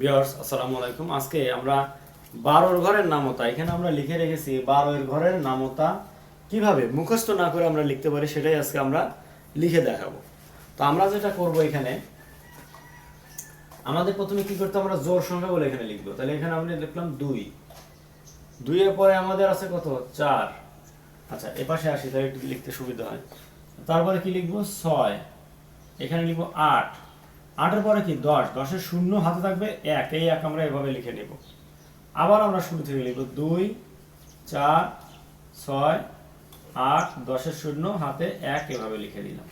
Viewers, আসসালামু আলাইকুম। আজকে আমরা বারোর ঘরের নামতা, এখানে আমরা লিখে রেখেছি বারোর ঘরের নামতা। কীভাবে? মুখস্থ না করে আমরা লিখতে পারি, সেটাই আজকে আমরা লিখে দেখাবো। তো আমরা যেটা করব এখানে, আমাদের প্রথমে কি করতে আমরা জোর সংখ্যা বলে এখানে লিখব। তাহলে এখানে আমরা লিখলাম দুই। দুইয়ের পরে আমাদের আছে কত? চার। আচ্ছা এ পাশে আসি, তাহলে একটু লিখতে সুবিধা হয়। তারপরে কি লিখব? ছয়। এখানে লিখব আট। আটের পরে কি দশ দশের শূন্য হাতে থাকবে এক, এই এক আমরা এভাবে লিখে নেব। আবার আমরা শুরু থেকে লিখব দুই, চার, ছয়, আট, দশের শূন্য হাতে এক এভাবে লিখে দিলাম।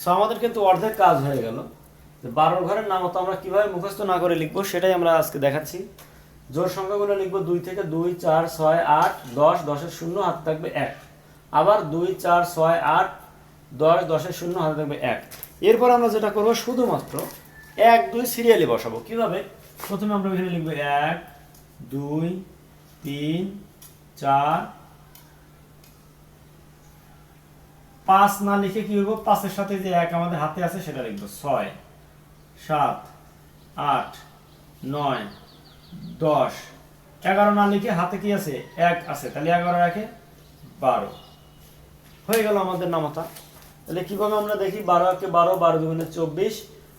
সো আমাদের কিন্তু অর্ধেক কাজ হয়ে গেল। যে বারোর ঘরের নাম তো আমরা কীভাবে মুখস্থ না করে লিখব সেটাই আমরা আজকে দেখাচ্ছি। জোর সংখ্যাগুলো লিখব দুই থেকে দুই, চার, ছয়, আট, দশ, দশের শূন্য হাতে থাকবে এক। আবার দুই, চার, ছয়, আট দশ, দশের শূন্য, হাতে থাকবে এক। এরপর আমরা যেটা করব, শুধুমাত্র এক, দুই সিরিয়ালি বসাবো। কীভাবে? প্রথমে আমরা এখানে লিখব এক, দুই, তিন, চার, পাঁচ না লিখে কি করব? পাঁচের সাথে যে এক আমাদের হাতে আছে, সেটা লিখব। ছয়, সাত, আট, নয়, দশ। এগারো না লিখে হাতে কি আছে? এক আছে। তাহলে এগারো একে বারো। হয়ে গেল আমাদের নামতা। তাহলে কীভাবে আমরা দেখি? বারো একে বারো বারো দুগুণে চব্বিশ,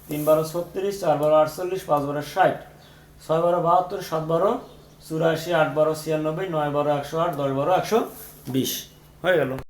তিন বারো ছত্রিশ, চার বারো আটচল্লিশ, পাঁচ বারো ষাট। ছয় বারো বাহাত্তর, সাত বারো চুরাশি, আট বারো ছিয়ানব্বই, নয় বারো একশো আট, দশ বারো একশো বিশ। হয়ে গেল।